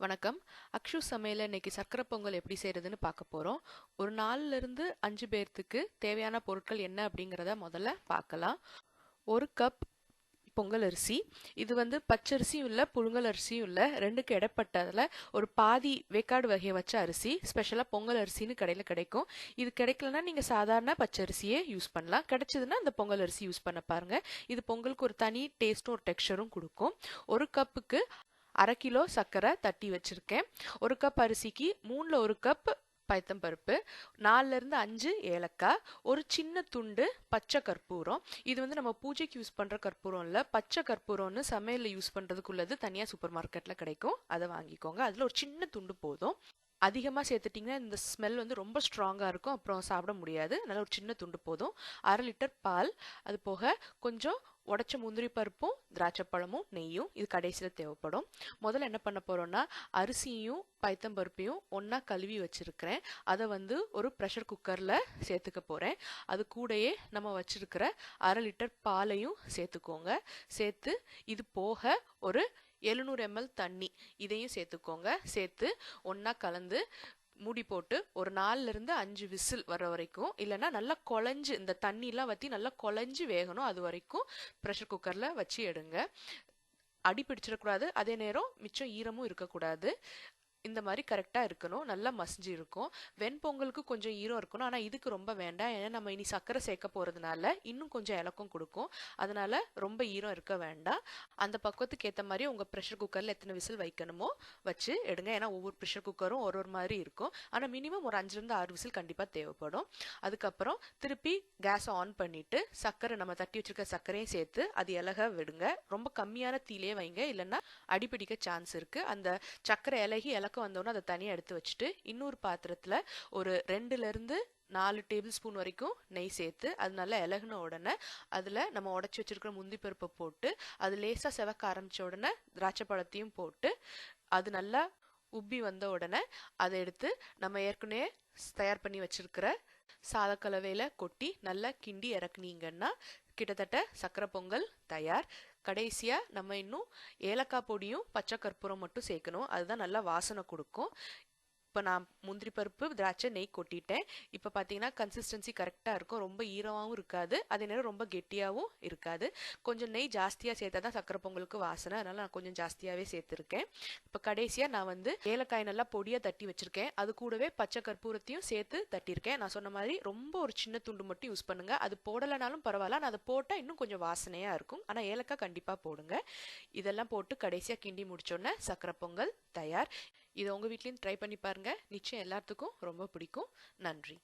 வணக்கம். அக்ஷு சமையல் இன்னைக்கு சர்க்கரை பொங்கல் எப்படி செய்யறதுன்னு பார்க்க போகிறோம் ஒரு நாலுலேருந்து அஞ்சு பேர்த்துக்கு தேவையான பொருட்கள் என்ன அப்படிங்கிறத முதல்ல பார்க்கலாம். ஒரு கப் பொங்கல் அரிசி. இது வந்து பச்சரிசியும் இல்லை புழுங்கல் அரிசியும் இல்லை. ரெண்டுக்கு இடப்பட்டதில் ஒரு பாதி வேக்காடு வகையை வச்ச அரிசி ஸ்பெஷலாக பொங்கல் அரிசின்னு கடையில் கிடைக்கும். இது கிடைக்கலன்னா நீங்கள் சாதாரண பச்சரிசியே யூஸ் பண்ணலாம். கிடைச்சதுன்னா அந்த பொங்கல் அரிசி யூஸ் பண்ண பாருங்கள் இது பொங்கலுக்கு ஒரு தனி டேஸ்ட்டும் ஒரு டெக்ஸ்டரும் கொடுக்கும். ஒரு கப்புக்கு அரை கிலோ சர்க்கரை தட்டி வச்சுருக்கேன். ஒரு கப் அரிசிக்கு மூணில் ஒரு கப் பைத்தம்பருப்பு நாலுலேருந்து அஞ்சு ஏலக்காய் ஒரு சின்ன துண்டு பச்சை கற்பூரம். இது வந்து நம்ம பூஜைக்கு யூஸ் பண்ணுற கற்பூரம் இல்லை பச்சை கற்பூரம்னு சமையலில் யூஸ் பண்ணுறதுக்குள்ளது தனியாக சூப்பர் மார்க்கெட்டில் கிடைக்கும். அதை வாங்கிக்கோங்க. அதில் ஒரு சின்ன துண்டு போதும். அதிகமாக சேர்த்துட்டிங்கன்னா இந்த ஸ்மெல் வந்து ரொம்ப ஸ்ட்ராங்காக இருக்கும். அப்புறம் சாப்பிட முடியாது. அதனால் ஒரு சின்ன துண்டு போதும். அரை லிட்டர் பால். அது போக கொஞ்சம் உடச்ச முந்திரி பருப்பும் திராட்சை பழமும் நெய்யும் இது கடைசியில் தேவைப்படும். முதல்ல என்ன பண்ண போகிறோன்னா அரிசியும் பைத்தம்பருப்பையும் ஒன்றா கழுவி வச்சுருக்கிறேன். அதை வந்து ஒரு ப்ரெஷர் குக்கரில் சேர்த்துக்க போகிறேன் அது கூடயே நம்ம வச்சுருக்கிற அரை லிட்டர் பாலையும் சேர்த்துக்கோங்க. சேர்த்து இது போக ஒரு எழுநூறு எம்எல் தண்ணி. இதையும் சேர்த்துக்கோங்க. சேர்த்து ஒன்றா கலந்து மூடி போட்டு ஒரு நாலுலேருந்து அஞ்சு விசில் வர வரைக்கும் இல்லைன்னா நல்லா குழஞ்சு இந்த தண்ணிலாம் வற்றி நல்லா குழஞ்சு வேகணும் அது வரைக்கும் ப்ரெஷர் குக்கரில் வச்சு எடுங்க. அடி பிடிச்சிடக்கூடாது அதே நேரம் மிச்சம் ஈரமும் இருக்கக்கூடாது. இந்த மாதிரி கரெக்டாக இருக்கணும். நல்லா மசிஞ்சு இருக்கும். வெண்பொங்கலுக்கு கொஞ்சம் ஈரம் இருக்கணும். ஆனால் இதுக்கு ரொம்ப வேண்டாம். ஏன்னா நம்ம இனி சர்க்கரை சேர்க்க போகிறதுனால இன்னும் கொஞ்சம் இலக்கம் கொடுக்கும். அதனால் ரொம்ப ஈரம் இருக்க வேண்டாம். அந்த பக்குவத்துக்கு ஏற்ற மாதிரி உங்கள் ப்ரெஷர் குக்கரில் எத்தனை விசில் வைக்கணுமோ வச்சு எடுங்க. ஏன்னா ஒவ்வொரு ப்ரெஷர் குக்கரும் ஒரு ஒரு மாதிரி இருக்கும். ஆனால் மினிமம் ஒரு அஞ்சுலேருந்து ஆறு விசில் கண்டிப்பாக தேவைப்படும். அதுக்கப்புறம் திருப்பி கேஸை ஆன் பண்ணிவிட்டு சர்க்கரை நம்ம தட்டி வச்சிருக்க சர்க்கரையும் சேர்த்து அது இலக விடுங்க. ரொம்ப கம்மியான தீலே வைங்க. இல்லைன்னா அடிப்பிடிக்க சான்ஸ் இருக்குது அந்த சர்க்கரை இலகி இலக்க வந்தோன்னே அதை தனியாக எடுத்து வச்சுட்டு இன்னொரு பாத்திரத்தில் ஒரு ரெண்டுலேருந்து நாலு டேபிள் ஸ்பூன் வரைக்கும் நெய் சேர்த்து அது நல்லா இலகுன உடனே அதில் நம்ம உடச்சி வச்சிருக்கிற முந்தி பருப்பை போட்டு அது லேசாக செவக்க ஆரம்பித்த உடனே திராட்சை பழத்தையும் போட்டு அது நல்லா உப்பி வந்த உடனே அதை எடுத்து நம்ம ஏற்கனவே தயார் பண்ணி வச்சிருக்கிற சாதக்கலவையில் கொட்டி நல்லா கிண்டி இறக்குனீங்கன்னா கிட்டத்தட்ட சக்கரை பொங்கல் தயார். கடைசியாக நம்ம இன்னும் ஏலக்காய் பொடியும் பச்சை கற்பூரம் மட்டும் சேர்க்கணும். அதுதான் நல்லா வாசனை கொடுக்கும். இப்போ நான் முந்திரி பருப்பு திராட்சை நெய் கொட்டிட்டேன். இப்போ பார்த்தீங்கன்னா கன்சிஸ்டன்சி கரெக்டாக இருக்கும். ரொம்ப ஈரமாகவும் இருக்காது. அதே நேரம் ரொம்ப கெட்டியாகவும் இருக்காது. கொஞ்சம் நெய் ஜாஸ்தியாக சேர்த்தா தான் சக்கரை பொங்கலுக்கு வாசனை. அதனால் நான் கொஞ்சம் ஜாஸ்தியாகவே சேர்த்துருக்கேன். இப்போ கடைசியாக நான் வந்து ஏலக்காய் நல்லா பொடியாக தட்டி வச்சுருக்கேன். அது கூடவே பச்சை கற்பூரத்தையும் சேர்த்து தட்டியிருக்கேன் நான் சொன்ன மாதிரி ரொம்ப ஒரு சின்ன துண்டு மட்டும் யூஸ் பண்ணுங்கள் அது போடலைனாலும் பரவாயில்ல. நான் அதை போட்டால் இன்னும் கொஞ்சம் வாசனையாக இருக்கும். ஆனால் ஏலக்காய் கண்டிப்பாக போடுங்க. இதெல்லாம் போட்டு கடைசியாக கிண்டி முடிச்சோன்னே சக்கரை பொங்கல் தயார். இதை உங்கள் வீட்லேயும் ட்ரை பண்ணி பாருங்கள் நிச்சயம் எல்லாத்துக்கும் ரொம்ப பிடிக்கும். நன்றி.